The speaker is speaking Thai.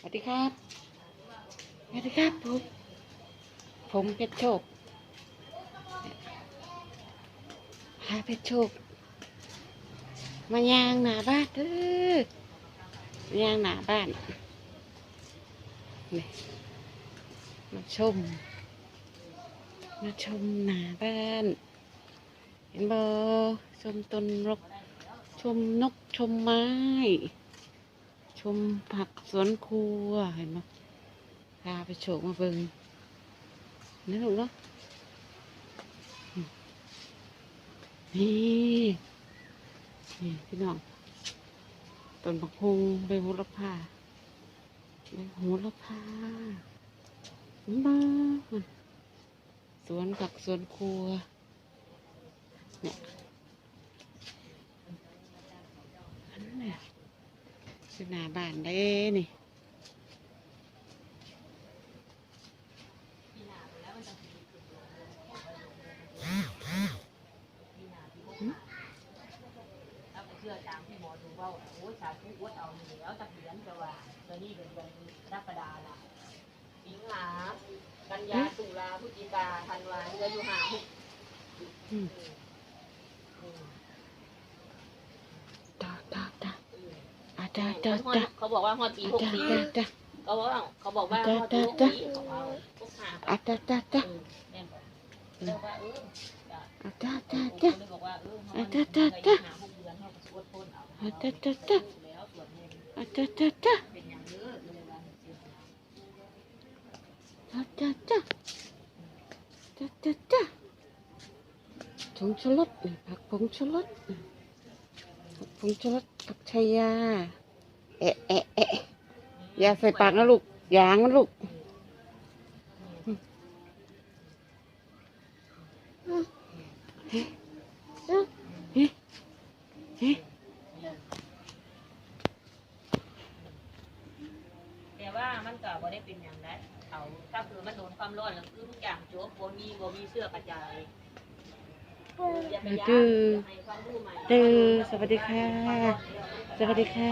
สวัสดีครับสวัสดีครับผมผมเพชรโชคพาเพชรโชค มายางหนาบ้านเด้อมายางหนาบ้านนี่มาชม มาชมหนาบ้าน เห็นบ่ชมต้นรก ชมนกชมไม้ ชมผักสวนครัวเห็นไหมพาไปโฉกมาเบิงนี่ลูกเนาะนี่นี่พี่น้องต้นบักฮงใบโหระพาใบโหระพาบ้าสวนผักสวนครัวเนี่ยอันนั้นเนี่ย คือหน้าบ้านได้นี่ถ้าไปเชื่อตามที่หมอดูว่าโอ้ยสาธุวัดเอาเหนียวตะพียนจะว่านี้เป็นเดือนกรกฎาละสิงหากันยาตุลาพฤศจิกาธันวาเดือนอยู่หาหกอืมจ้าจ้าจ้าอา จ้าจ้าจ้าเขาบอกว่าฮอดปีหกจ้าปีจ้าจ้าเขาบอกว่าเขาบอกว่าฮอดปีหกปีเขาเอาพวกหาอาจ้าจ้าจ้าแม่นบอกแล้วว่าเอออาจ้าจ้าจ้าจ้าเลยบอกว่าเอออะจ้ะจ้ะจ้ะหาหกเดือนเขาก็สวดพ้นเอาอาจ้าจ้าจ้าแล้วสวดมนต์อาจ้าจ้าจ้าเป็นอย่างเยอะเลยว่าเสียสละอาจ้าจ้าจ้าจ้าจ้าผงชูรสนี่ผักผงชูรสนี่ผักผงชูรสผักชายา เอะเอะเอะอย่าใส่ปากนะลูกยางมันลูกเฮ้เฮ้เฮ้เฮ้แต่ว่ามันก็บ่ได้เป็นอย่างนั้นเอาถ้าคือมันโดนความร้อนแล้วคือทุกอย่างจบบ่มีบ่มีเสื้อกระจายอย่าไปย้ำอย่าให้ความรู้ใหม่ดือสวัสดีค่ะ สวัสดีค่ะ